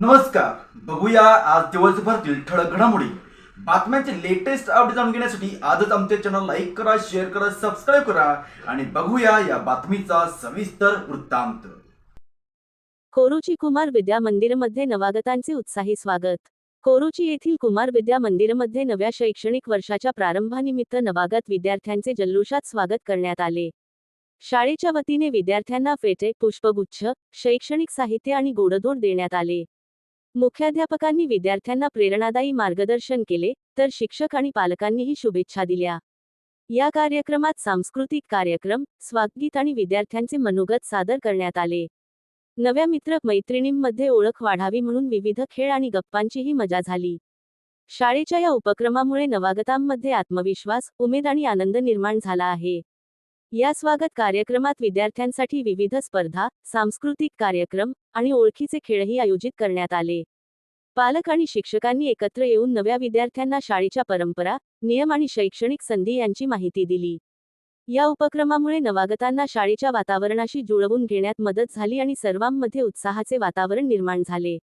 नमस्कार. बघूया आज दिवसभरातील ठळक घडामोडी. बातम्यांचे लेटेस्ट अपडेट जाणून घेण्यासाठी आजच आमच्या चॅनल लाईक करा शेअर करा सबस्क्राईब करा आणि बघूया या बातमीचा सविस्तर वृत्तांत. कोरुची कुमार विद्या मंदिरमध्ये नवागतांचे उत्साही स्वागत. कोरुची येथील कुमार विद्या मंदिरमध्ये नव्या शैक्षणिक वर्षाच्या प्रारंभानिमित्त नवागत विद्यार्थ्यांचे जल्लोषात स्वागत करण्यात आले. शाळेच्या वतीने विद्यार्थ्यांना फेटे पुष्पगुच्छ शैक्षणिक साहित्य आणि गोडधोड देण्यात आले. मुख्याध्यापकांनी विद्यार्थ्यांना प्रेरणादायी मार्गदर्शन केले तर शिक्षक आणि पालकांनीही शुभेच्छा दिल्या. या कार्यक्रमात सांस्कृतिक कार्यक्रम स्वागत आणि विद्यार्थ्यांचे मनोगत सादर करण्यात आले. नव्या मित्र मैत्रिणींमध्ये ओळख वाढावी म्हणून विविध खेळ आणि गप्पांचीही मजा झाली. शाळेच्या या उपक्रमामुळे नवागतांमध्ये आत्मविश्वास उमेद आणि आनंद निर्माण झाला आहे. या स्वागत कार्यक्रमात विद्यार्थ्यांसाठी विविध स्पर्धा सांस्कृतिक कार्यक्रम आणि ओळखीचे खेळही आयोजित करण्यात आले. पालक आणि शिक्षकांनी एकत्र येऊन नव्या विद्यार्थ्यांना शाळेच्या परंपरा नियम आणि शैक्षणिक संधी यांची माहिती दिली. या उपक्रमामुळे नवागतांना शाळेच्या वातावरणाशी जुळवून घेण्यात मदत झाली आणि सर्वांमध्ये उत्साहाचे वातावरण निर्माण झाले.